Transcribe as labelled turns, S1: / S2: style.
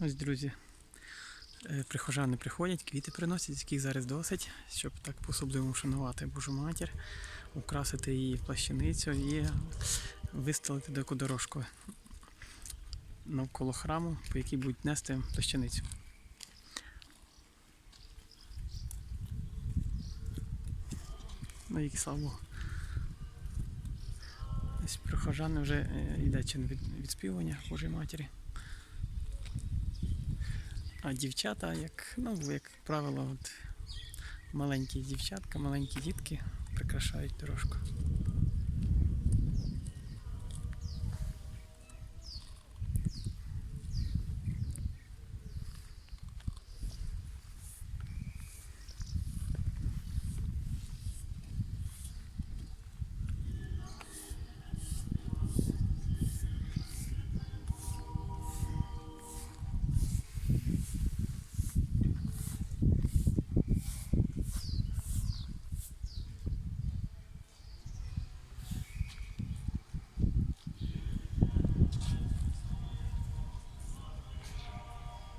S1: Ось, друзі, е, прихожани приходять, квіти приносять, яких зараз досить, щоб так по-особливому вшанувати Божу матір, украсити її плащаницю і вистелити таку дорожку навколо храму, по якій будуть нести плащаницю. Ну, і слава Богу. Ось прихожани вже е, йде чин від, відспівування Божої Матері. А дівчата, як, ну, як правило, от, маленькі дівчатка, маленькі дітки прикрашають дорожку.